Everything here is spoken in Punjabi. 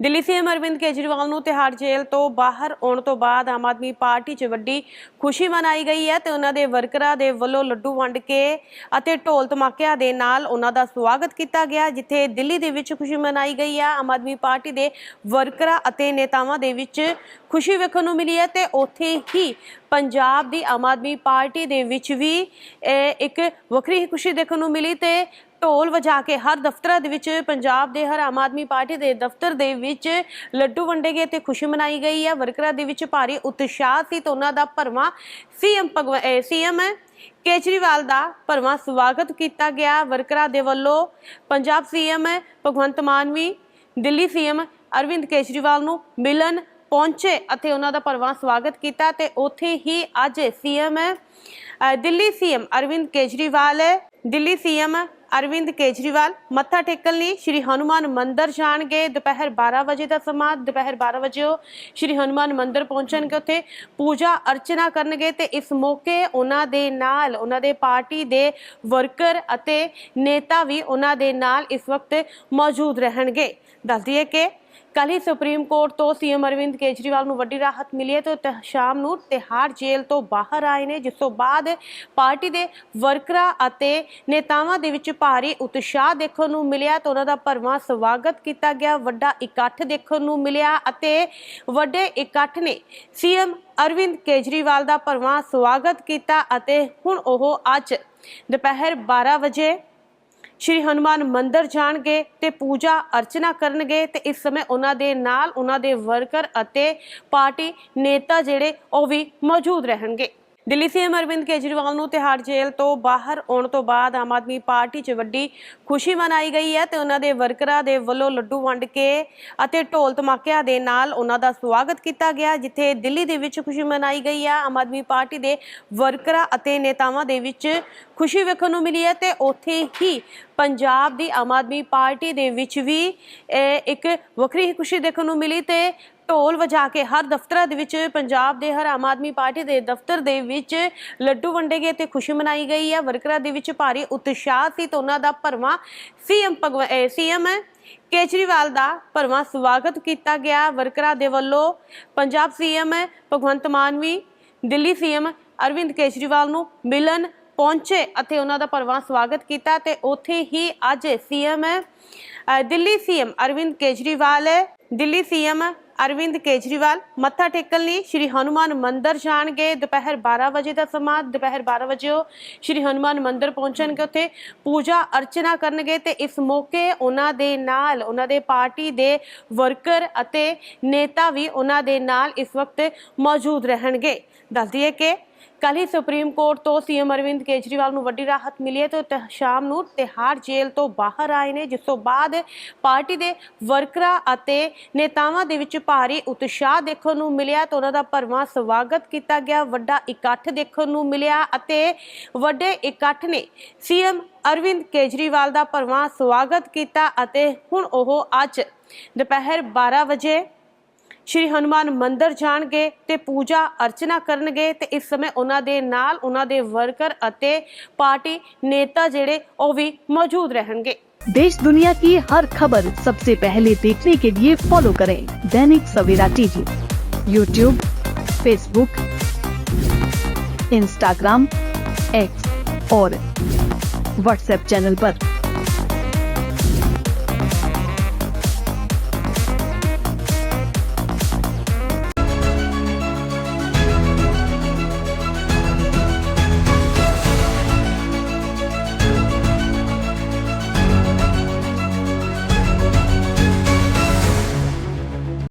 ਦਿੱਲੀ ਸੀਐਮ ਅਰਵਿੰਦ ਕੇਜਰੀਵਾਲ ਨੂੰ ਤਿਹਾੜ ਜੇਲ੍ਹ ਤੋਂ ਬਾਹਰ ਆਉਣ ਤੋਂ ਬਾਅਦ ਆਮ ਆਦਮੀ ਪਾਰਟੀ 'ਚ ਵੱਡੀ ਖੁਸ਼ੀ ਮਨਾਈ ਗਈ ਹੈ ਤੇ ਉਹਨਾਂ ਦੇ ਵਰਕਰਾਂ ਦੇ ਵੱਲੋਂ ਲੱਡੂ ਵੰਡ ਕੇ ਅਤੇ ਢੋਲ ਧਮਾਕਿਆਂ ਦੇ ਨਾਲ ਉਹਨਾਂ ਦਾ ਸਵਾਗਤ ਕੀਤਾ ਗਿਆ, ਜਿੱਥੇ ਦਿੱਲੀ ਦੇ ਵਿੱਚ ਖੁਸ਼ੀ ਮਨਾਈ ਗਈ ਹੈ। ਆਮ ਆਦਮੀ ਪਾਰਟੀ ਦੇ ਵਰਕਰਾਂ ਅਤੇ ਨੇਤਾਵਾਂ ਦੇ ਵਿੱਚ ਖੁਸ਼ੀ ਵੇਖਣ ਨੂੰ ਮਿਲੀ ਹੈ ਤੇ ਉੱਥੇ ਹੀ ਪੰਜਾਬ ਦੀ ਆਮ ਆਦਮੀ ਪਾਰਟੀ ਦੇ ਵਿੱਚ ਵੀ ਇੱਕ ਵੱਖਰੀ ਖੁਸ਼ੀ ਦੇਖਣ ਨੂੰ ਮਿਲੀ ਤੇ ਢੋਲ ਵਜਾ ਕੇ ਹਰ ਦਫ਼ਤਰਾਂ ਦੇ ਵਿੱਚ ਪੰਜਾਬ ਦੇ ਹਰ ਆਮ ਆਦਮੀ ਪਾਰਟੀ ਦੇ ਦਫ਼ਤਰ ਦੇ ਵਿੱਚ ਲੱਡੂ ਵੰਡੇ ਗਏ ਤੇ ਖੁਸ਼ੀ ਮਨਾਈ ਗਈ ਹੈ। ਵਰਕਰਾਂ ਦੇ ਵਿੱਚ ਭਾਰੀ ਉਤਸ਼ਾਹ ਸੀ ਤੇ ਉਹਨਾਂ ਦਾ ਭਰਵਾਂ ਸੀਐਮ ਸੀਐਮ ਕੇਜਰੀਵਾਲ ਦਾ ਭਰਵਾਂ ਸਵਾਗਤ ਕੀਤਾ ਗਿਆ। ਵਰਕਰਾਂ ਦੇ ਵੱਲੋਂ ਪੰਜਾਬ ਸੀਐਮ ਭਗਵੰਤ ਮਾਨ ਵੀ ਦਿੱਲੀ ਸੀਐਮ ਅਰਵਿੰਦ ਕੇਜਰੀਵਾਲ ਨੂੰ ਮਿਲਣ ਪਹੁੰਚੇ ਅਤੇ ਉਹਨਾਂ ਦਾ ਭਰਵਾਂ ਸਵਾਗਤ ਕੀਤਾ ਤੇ ਉੱਥੇ ਹੀ ਅੱਜ CM Delhi CM Arvind Kejriwal, Delhi CM Arvind Kejriwal, ਮੱਥਾ ਟੇਕਣ ਲਈ ਸ਼੍ਰੀ ਹਨੂਮਾਨ ਮੰਦਿਰ ਜਾਣਗੇ। ਦੁਪਹਿਰ 12 ਵਜੇ ਦਾ ਸਮਾਂ, ਦੁਪਹਿਰ 12 ਵਜੇ ਉਹ ਸ਼੍ਰੀ ਹਨੂਮਾਨ ਮੰਦਿਰ ਪਹੁੰਚਣਗੇ ਉੱਥੇ, ਪੂਜਾ ਅਰਚਨਾ ਕਰਨਗੇ ਤੇ ਇਸ ਮੌਕੇ ਉਹਨਾਂ ਦੇ ਨਾਲ, ਉਹਨਾਂ ਦੇ ਪਾਰਟੀ ਦੇ ਵਰਕਰ ਅਤੇ ਨੇਤਾ ਵੀ ਉਹਨਾਂ ਦੇ ਨਾਲ ਇਸ ਵਕਤ ਮੌਜੂਦ ਰਹਿਣਗੇ। ਦੱਸ ਦਈਏ ਕਿ ਕੱਲ੍ਹ ਹੀ ਸੁਪਰੀਮ ਕੋਰਟ ਤੋਂ ਸੀਐਮ ਅਰਵਿੰਦ ਕੇਜਰੀਵਾਲ ਨੂੰ ਵੱਡੀ ਰਾਹਤ ਮਿਲੀ ਹੈ ਤੇ ਸ਼ਾਮ ਨੂੰ ਤਿਹਾੜ ਜੇਲ੍ਹ ਤੋਂ ਬਾਹਰ ਆਏ ਨੇ, ਜਿਸ ਤੋਂ ਬਾਅਦ ਪਾਰਟੀ ਦੇ ਵਰਕਰਾਂ ਅਤੇ ਨੇਤਾਵਾਂ ਦੇ ਵਿੱਚ ਭਾਰੀ ਉਤਸ਼ਾਹ ਦੇਖਣ ਨੂੰ ਮਿਲਿਆ ਤੇ ਉਹਨਾਂ ਦਾ ਭਰਵਾਂ ਸਵਾਗਤ ਕੀਤਾ ਗਿਆ। ਵੱਡਾ ਇਕੱਠ ਦੇਖਣ ਨੂੰ ਮਿਲਿਆ ਅਤੇ ਵੱਡੇ ਇਕੱਠ ਨੇ ਸੀਐਮ ਅਰਵਿੰਦ ਕੇਜਰੀਵਾਲ ਦਾ ਭਰਵਾਂ ਸਵਾਗਤ ਕੀਤਾ ਅਤੇ ਹੁਣ ਉਹ ਅੱਜ ਦੁਪਹਿਰ 12 ਵਜੇ ਸ਼੍ਰੀ ਹਨੂਮਾਨ ਮੰਦਿਰ ਜਾਣਗੇ ਤੇ ਪੂਜਾ ਅਰਚਨਾ ਕਰਨਗੇ ਤੇ ਇਸ ਸਮੇਂ ਉਹਨਾਂ ਦੇ ਨਾਲ ਉਹਨਾਂ ਦੇ ਵਰਕਰ ਅਤੇ ਪਾਰਟੀ ਨੇਤਾ ਜਿਹੜੇ ਉਹ ਵੀ ਮੌਜੂਦ ਰਹਿਣਗੇ। ਦਿੱਲੀ ਸੀਐਮ ਅਰਵਿੰਦ ਕੇਜਰੀਵਾਲ ਨੂੰ ਤਿਹਾੜ ਜੇਲ੍ਹ ਤੋਂ ਬਾਹਰ ਆਉਣ ਤੋਂ ਬਾਅਦ ਆਮ ਆਦਮੀ ਪਾਰਟੀ 'ਚ ਵੱਡੀ ਖੁਸ਼ੀ ਮਨਾਈ ਗਈ ਹੈ ਤੇ ਉਹਨਾਂ ਦੇ ਵਰਕਰਾਂ ਦੇ ਵੱਲੋਂ ਲੱਡੂ ਵੰਡ ਕੇ ਅਤੇ ਢੋਲ ਧਮਾਕਿਆਂ ਦੇ ਨਾਲ ਉਹਨਾਂ ਦਾ ਸਵਾਗਤ ਕੀਤਾ ਗਿਆ, ਜਿੱਥੇ ਦਿੱਲੀ ਦੇ ਵਿੱਚ ਖੁਸ਼ੀ ਮਨਾਈ ਗਈ ਹੈ। ਆਮ ਆਦਮੀ ਪਾਰਟੀ ਦੇ ਵਰਕਰਾਂ ਅਤੇ ਨੇਤਾਵਾਂ ਦੇ ਵਿੱਚ ਖੁਸ਼ੀ ਵੇਖਣ ਨੂੰ ਮਿਲੀ ਹੈ ਤੇ ਉੱਥੇ ਹੀ ਪੰਜਾਬ ਦੀ ਆਮ ਆਦਮੀ ਪਾਰਟੀ ਦੇ ਵਿੱਚ ਵੀ ਇੱਕ ਵੱਖਰੀ ਹੀ ਖੁਸ਼ੀ ਦੇਖਣ ਨੂੰ ਮਿਲੀ ਤੇ ਢੋਲ ਵਜਾ ਕੇ ਹਰ ਦਫ਼ਤਰਾਂ ਦੇ ਵਿੱਚ ਪੰਜਾਬ ਦੇ ਹਰ ਆਮ ਆਦਮੀ ਪਾਰਟੀ ਦੇ ਦਫ਼ਤਰ ਦੇ ਵਿੱਚ ਲੱਡੂ ਵੰਡੇ ਗਏ ਤੇ ਖੁਸ਼ੀ ਮਨਾਈ ਗਈ ਹੈ ਵਰਕਰਾਂ ਦੇ ਵਿੱਚ ਭਾਰੀ ਉਤਸ਼ਾਹ ਸੀ ਤੇ ਉਹਨਾਂ ਦਾ ਭਰਵਾਂ ਸੀਐਮ ਸੀਐਮ ਕੇਜਰੀਵਾਲ ਦਾ ਭਰਵਾਂ ਸਵਾਗਤ ਕੀਤਾ ਗਿਆ। ਵਰਕਰਾਂ ਦੇ ਵੱਲੋਂ ਪੰਜਾਬ ਸੀਐਮ ਭਗਵੰਤ ਮਾਨ ਵੀ, ਦਿੱਲੀ ਸੀਐਮ ਅਰਵਿੰਦ ਕੇਜਰੀਵਾਲ ਨੂੰ ਮਿਲਣ ਪਹੁੰਚੇ ਅਤੇ ਉਹਨਾਂ ਦਾ ਭਰਵਾਂ ਸਵਾਗਤ ਕੀਤਾ ਤੇ ਉੱਥੇ ਹੀ ਅੱਜ CM Delhi CM Arvind Kejriwal Delhi CM Arvind Kejriwal ਮੱਥਾ ਟੇਕਣ ਲਈ ਸ਼੍ਰੀ ਹਨੂਮਾਨ ਮੰਦਿਰ ਜਾਣਗੇ। ਦੁਪਹਿਰ 12 ਵਜੇ ਦਾ ਸਮਾਂ, ਦੁਪਹਿਰ 12 ਵਜੇ ਉਹ ਸ਼੍ਰੀ ਹਨੂਮਾਨ ਮੰਦਿਰ ਪਹੁੰਚਣਗੇ, ਉੱਥੇ ਪੂਜਾ ਅਰਚਨਾ ਕਰਨਗੇ ਤੇ ਇਸ ਮੌਕੇ ਉਹਨਾਂ ਦੇ ਨਾਲ, ਉਹਨਾਂ ਦੇ ਪਾਰਟੀ ਦੇ ਵਰਕਰ ਅਤੇ ਨੇਤਾ ਵੀ ਉਹਨਾਂ ਦੇ ਨਾਲ ਇਸ ਵਕਤ ਮੌਜੂਦ ਰਹਿਣਗੇ। ਦੱਸ ਦਈਏ ਕਿ ਕੱਲ੍ਹ ਹੀ ਸੁਪਰੀਮ ਕੋਰਟ ਤੋਂ ਸੀਐਮ ਅਰਵਿੰਦ ਕੇਜਰੀਵਾਲ ਨੂੰ ਵੱਡੀ ਰਾਹਤ ਮਿਲੀ ਹੈ ਤੇ ਸ਼ਾਮ ਨੂੰ ਤਿਹਾੜ ਜੇਲ੍ਹ ਤੋਂ ਬਾਹਰ ਆਏ ਨੇ, ਜਿਸ ਤੋਂ ਬਾਅਦ ਪਾਰਟੀ ਦੇ ਵਰਕਰਾਂ ਅਤੇ ਨੇਤਾਵਾਂ ਦੇ ਵਿੱਚ ਭਾਰੀ ਉਤਸ਼ਾਹ ਦੇਖਣ ਨੂੰ ਮਿਲਿਆ ਤੇ ਉਹਨਾਂ ਦਾ ਭਰਵਾਂ ਸਵਾਗਤ ਕੀਤਾ ਗਿਆ। ਵੱਡਾ ਇਕੱਠ ਦੇਖਣ ਨੂੰ ਮਿਲਿਆ ਅਤੇ ਵੱਡੇ ਇਕੱਠ ਨੇ ਸੀਐਮ ਅਰਵਿੰਦ ਕੇਜਰੀਵਾਲ ਦਾ ਭਰਵਾਂ ਸਵਾਗਤ ਕੀਤਾ ਅਤੇ ਹੁਣ ਉਹ ਅੱਜ ਦੁਪਹਿਰ 12 ਵਜੇ ਸ਼੍ਰੀ ਹਨੂਮਾਨ ਮੰਦਿਰ ਜਾਣਗੇ ਤੇ ਪੂਜਾ ਅਰਚਨਾ ਕਰਨਗੇ ਤੇ ਇਸ ਸਮੇਂ ਉਹਨਾਂ ਦੇ ਨਾਲ ਉਹਨਾਂ ਦੇ ਵਰਕਰ ਅਤੇ ਪਾਰਟੀ ਨੇਤਾ ਜਿਹੜੇ ਉਹ ਵੀ ਮੌਜੂਦ ਰਹਿਣਗੇ देश दुनिया की हर खबर सबसे पहले देखने के लिए फॉलो करें Dainik Savera TV YouTube Facebook Instagram X और व्हाट्सएप चैनल पर।